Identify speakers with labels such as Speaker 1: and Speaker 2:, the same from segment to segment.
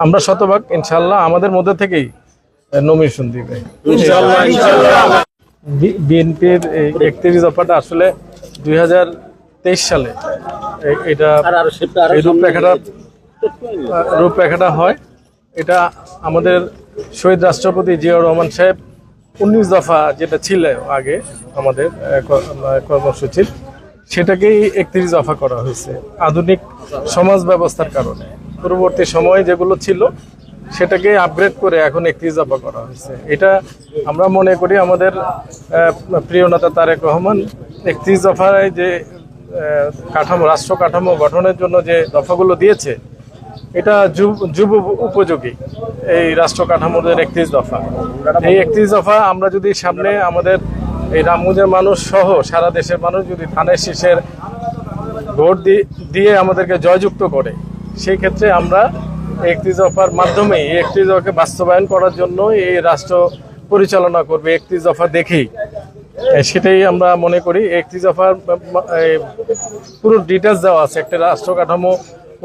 Speaker 1: আমরা শতভাগ ইনশাল্লাহ আমাদের মধ্যে থেকেই নমিনেশন দিবে। বিএনপির একত্রিশ দফাটা আসলে দুই হাজার তেইশ সালে এটা এই রূপরেখাটা রূপরেখাটা হয়। এটা আমাদের শহীদ রাষ্ট্রপতি জিয়াউর রহমান সাহেব উনিশ দফা যেটা ছিল আগে আমাদের কর্মসূচির সেটাকেই একত্রিশ দফা করা হয়েছে আধুনিক সমাজ ব্যবস্থার কারণে। পূর্ববর্তী সময়ে যেগুলো ছিল, সেটাকে আপগ্রেড করে এখন একত্রিশ দফা করা হয়েছে। এটা আমরা মনে করি আমাদের প্রিয় নেতা তারেক রহমান একত্রিশ দফায় যে কাঠামো, রাষ্ট্র কাঠামো গঠনের জন্য যে দফাগুলো দিয়েছে, এটা যুব- উপযোগী এই রাষ্ট্র কাঠামোদের একত্রিশ দফা এই একত্রিশ দফা আমরা যদি সামনে আমাদের এই রামগঞ্জের মানুষ সহ সারা দেশের মানুষ যদি ধানের শীষের ভোট দিয়ে আমাদেরকে জয়যুক্ত করে সেই ক্ষেত্রে আমরা একত্রিশ দফার মাধ্যমে একত্রিশ দফাকে বাস্তবায়ন করার জন্য এই রাষ্ট্র পরিচালনা করবে একত্রিশ দফা দেখেই। সেটাই আমরা মনে করি। একত্রিশ দফার পুরো ডিটেলস দেওয়া আছে একটা রাষ্ট্র কাঠামো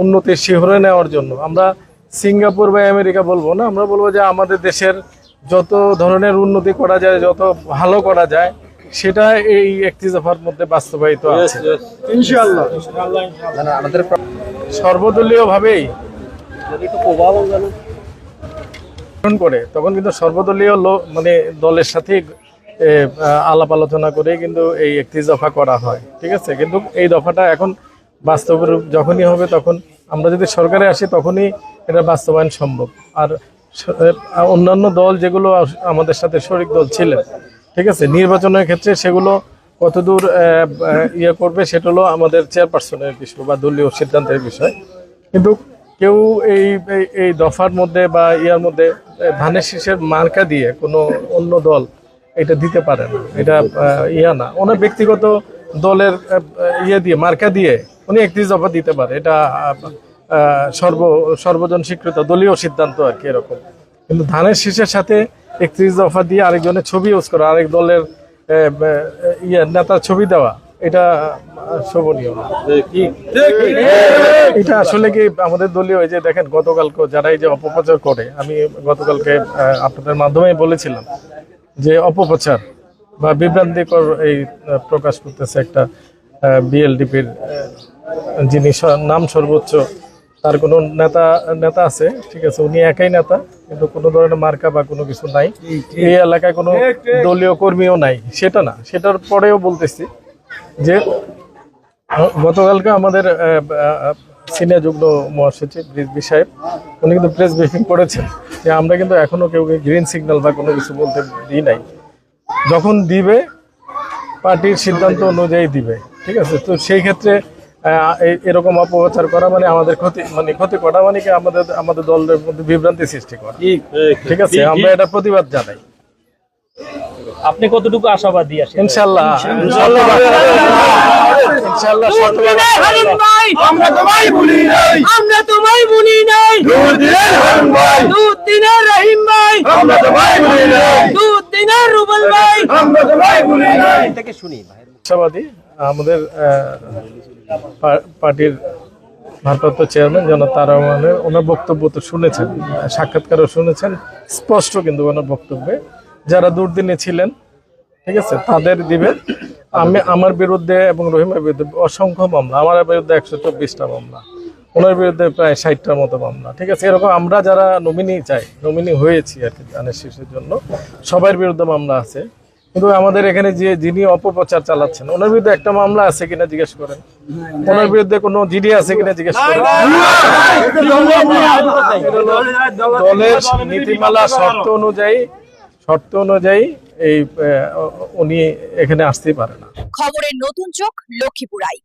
Speaker 1: উন্নতির শিহরে নেওয়ার জন্য। আমরা সিঙ্গাপুর বা আমেরিকা বলব না আমরা বলব যে আমাদের দেশের যত ধরনের উন্নতি করা যায় যত ভালো করা যায় সেটা এই একত্রিশ দফার মধ্যে বাস্তবায়িত আছে। সর্বদলীয় ভাবেই গঠন করে তখন কিন্তু সর্বদলীয় মানে দলের সাথে আলাপ আলোচনা করে কিন্তু এই একটি দফা করা হয় ঠিক আছে? কিন্তু এই দফাটা এখন বাস্তব রূপ যখনই হবে তখন আমরা যদি সরকারে আসি তখনই এটা বাস্তবায়ন সম্ভব। আর অন্যান্য দল যেগুলো আমাদের সাথে শরিক দল ছিলেন ঠিক আছে? নির্বাচনের ক্ষেত্রে সেগুলো কতদূর ইয়ে করবে সেটা হলো আমাদের চেয়ারপারসনের বিষয় বা দলীয় সিদ্ধান্তের বিষয়। কিন্তু কেউ এই, এই- দফার মধ্যে বা ইয়ার মধ্যে ধানের শীষের মার্কা দিয়ে কোনো অন্য দল এটা দিতে পারে না। এটা ইয়া না। ওনার ব্যক্তিগত দলের ইয়ে দিয়ে, মার্কা দিয়ে উনি একত্রিশ দফা দিতে পারে। এটা সর্ব, সর্বজন স্বীকৃত দলীয় সিদ্ধান্ত আর কি এরকম। কিন্তু ধানের শীষের সাথে একত্রিশ দফা দিয়ে আরেকজনের ছবি ইউজ করা, আরেক দলের ইয়ে নেতার ছবি দেওয়া এটা শোভনীয় না। এটা আসলে কি আমাদের দলীয় এই যে দেখেন গতকালকে যারা এই যে অপপ্রচার করে আমি গতকালকে আপনাদের মাধ্যমে বলেছিলাম যে অপপ্রচার বা বিভ্রান্তিকর এই প্রকাশ করতেছে একটা বিএলডিপির যিনি নাম সর্বোচ্চ তার কোনো নেতা নেতা আছে ঠিক আছে উনি একাই নেতা কিন্তু কোনো ধরনের মার্কা বা কোনো কিছু নাই। এই এলাকায় কোনো দলীয় কর্মীও নাই সেটা না সেটার পরেও বলতেছি যে গতকালকে আমাদের সিনিয়র যুগ্ম মহাসচিব রিজভি সাহেব উনি কিন্তু প্রেস ব্রিফিং করেছেন যে আমরা কিন্তু এখনও কেউ গ্রিন সিগন্যাল বা কোনো কিছু বলতে দিই নাই। যখন দিবে পার্টির সিদ্ধান্ত অনুযায়ী দিবে ঠিক আছে? তো সেই ক্ষেত্রে এরকম অপপ্রচার করা মানে আমাদের ক্ষতি মানে ক্ষতি করা মানে কি আমাদের আমাদের দলের মধ্যে বিভ্রান্তি সৃষ্টি করা। ঠিক আছে আমরা এটা প্রতিবাদ জানাই।
Speaker 2: আপনি কতটুকু আশাবাদী আসেন
Speaker 1: ইনশাল্লাহ ইনশাল্লাহ ইনশাল্লাহ শতভাগ
Speaker 3: আমরা তোমায় ভুলি নাই। আমরা তোমায় ভুলি নাই। দুধ দিনের রহিম ভাই। আমরা তোমায় ভুলি নাই। দুধ দিনের রুবেল ভাই। আমরা তোমায় ভুলি নাই।
Speaker 1: আশাবাদী? আমাদের পার্টির ভারপ্রাপ্ত চেয়ারম্যান জনাব তারা রহমানের ওনার বক্তব্য তো শুনেছেন সাক্ষাৎকারও শুনেছেন, স্পষ্ট কিন্তু ওনার বক্তব্যে। যারা দুর্দিনে ছিলেন, ঠিক আছে, তাদের দিবেন। আমি, আমার বিরুদ্ধে এবং রহিমের বিরুদ্ধে অসংখ্য মামলা, আমার বিরুদ্ধে একশো চব্বিশটা মামলা, ওনার বিরুদ্ধে প্রায় ষাটটার মতো মামলা, ঠিক আছে। এরকম আমরা যারা নমিনি চাই, নমিনি হয়েছি আর কি জন্য, সবার বিরুদ্ধে মামলা আছে। কিন্তু আমাদের এখানে যে যিনি অপপ্রচার চালাচ্ছেন ওনার বিরুদ্ধে একটা মামলা আছে কিনা জিজ্ঞেস করেন ওনার বিরুদ্ধে কোনো জিডি আছে কিনা জিজ্ঞেস করেন দলের নীতিমালা শর্ত অনুযায়ী শর্ত অনুযায়ী এই আহ, উনি এখানে আসতেই পারে না
Speaker 4: খবরের নতুন চোখ লক্ষ্মীপুরাই